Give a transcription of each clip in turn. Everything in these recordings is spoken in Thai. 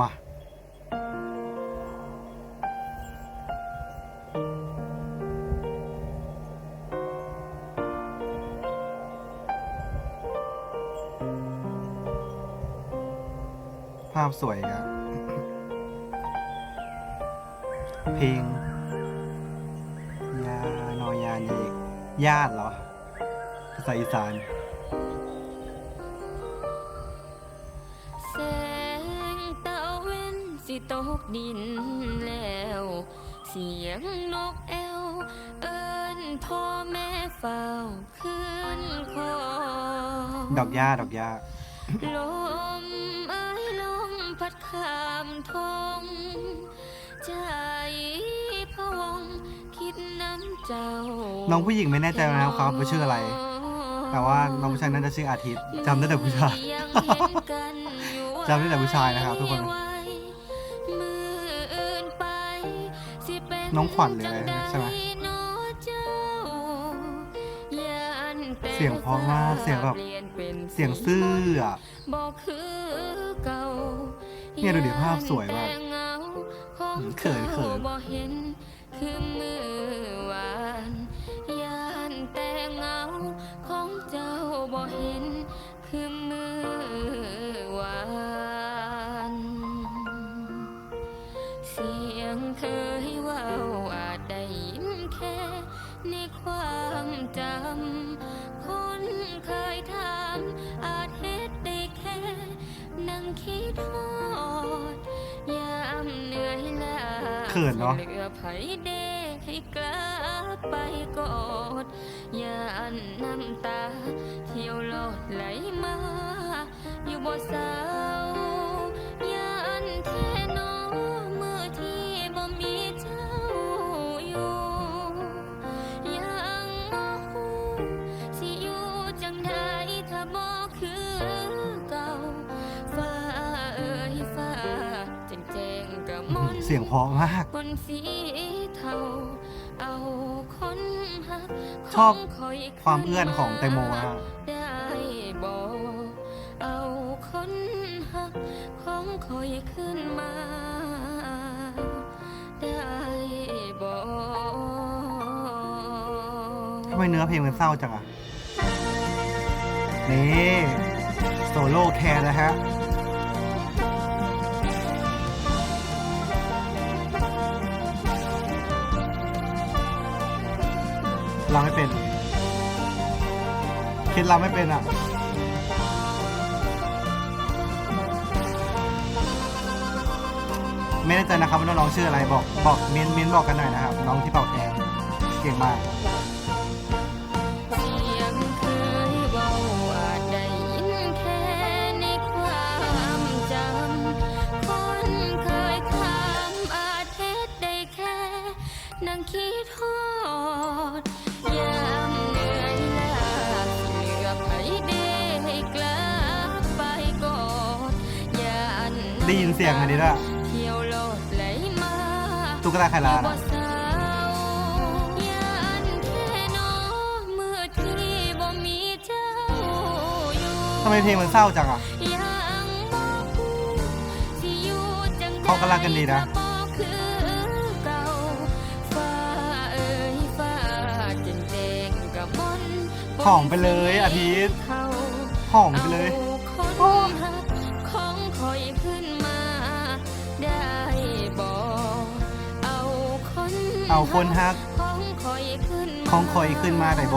มา ภาพสวยอะเพลง ยานอยานีญาติเหรอ ภาษาอีสาน ตกดินแล้ว เสียงนกแอว เอิ้นพ่อแม่เฝ้าขึ้นคอดอกหญ้าดอกหญ้าลมเอ้ยลมพัดข้ามทงใจพะวงคิดน้ำเจ้า น้องผู้หญิงไม่แน่ใจนะครับเขาว่าชื่ออะไร แต่ว่าน้องผู้ชายน่าจะชื่ออาทิตย์จำได้แต่ผู้ชายจำได้แต่ผู้ชายนะครับทุกคน น้องขวัญหรืออะไรใช่ไหมเสียงเพราะมากเสียงแบบเสียงซื่ออะบอกคือเก่าเนี่ยดูดิภาพสวยมากเขินเขินบ่เห็นคือมือวานยานแต่เงาของเจ้าบ่เห็นคือ ค่ในความจำ คนเคยถามอาจเฮ็ดได้แค่ นั่งคิดทอด ยามเหนื่อยล้าเขินเนอะ เหลือไผเดให้กลับไปกอดยานน้ำตา เที่ยวหลอดไหลมา อยู่บ่เศร้าย สียงเพราะมาก บนสีเทาเอาคนหักชอบขงข้ยความเอื้อนของแตงโมนะได้บอกเอาคนหักของคอยขึ้นมา ได้บอกทำไมเนื้อเพลงมันเศร้าจังอะนี่ โซโล่แคนนะฮะ เราไม่เป็นคิดเราไม่เป็นอะไม่แน่ใจนะครับว่าน้องๆชื่ออะไรบอกบอกเมนเมนบอกกันหน่อยนะครับ น้องที่เป่าแทนเก่งมาก ได้ยินเสียงอันนี้ด้วยตุ๊กตาไข่ลานทำไมเพลงมันเศร้าจังอะเขากำลังกันดีนะหอมไปเลยอาทิตย์หอมไปเลย เอาคนฮักของคอยขึ้นมาของคอยขึ้นมาได้บ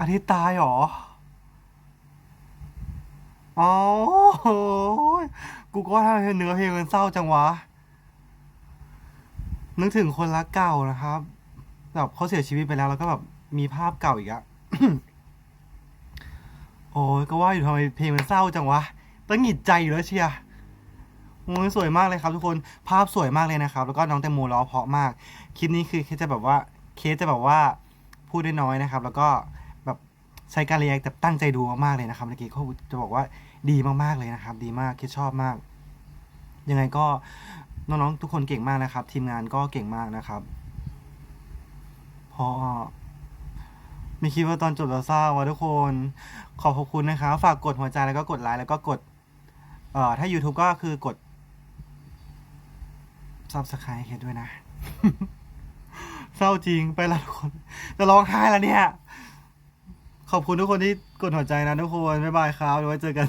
อาทิตย์ตายหรอ อ๋อโอ้ยกูก็ว่าทำไมเนื้อเพลงมันเศร้าจังวะ นึกถึงคนรักเก่านะครับ แบบเขาเสียชีวิตไปแล้วแล้วก็แบบมีภาพเก่าอีกอะโอ้ยก็ว่าอยู่ทำไมเพลงมันเศร้าจังวะตั้งหงิดใจอยู่แล้วเชียร์โอ้ยสวยมากเลยครับทุกคน ภาพสวยมากเลยนะครับ แล้วก็น้องแตงโมร้องเพราะมาก คลิปนี้คือเคสจะแบบว่า เคสจะแบบว่าพูดได้น้อยนะครับ แล้วก็ ใช้การเรียกแต่ตั้งใจดูมากๆเลยนะครับเมื่อกี้เขาจะบอกว่าดีมากๆเลยนะครับ ดีมากเคสชอบมาก ยังไงก็น้องๆทุกคนเก่งมากนะครับ ทีมงานก็เก่งมากนะครับเพราะไม่คิดว่าตอนจบเราเศร้าวะทุกคน ขอบขอบคุณนะครับฝากกดหัวใจแล้วก็กดไลค์แล้วก็กด เอ่อถ้า YouTube ก็คือกด Subscribe ให้ด้วยนะ เศร้าจริงไปละทุกคน จะร้องไห้แล้วเนี่ย ขอบคุณทุกคนที่กดหัวใจนะทุกคนบ๊ายบายครับเดี๋ยวไว้เจอกัน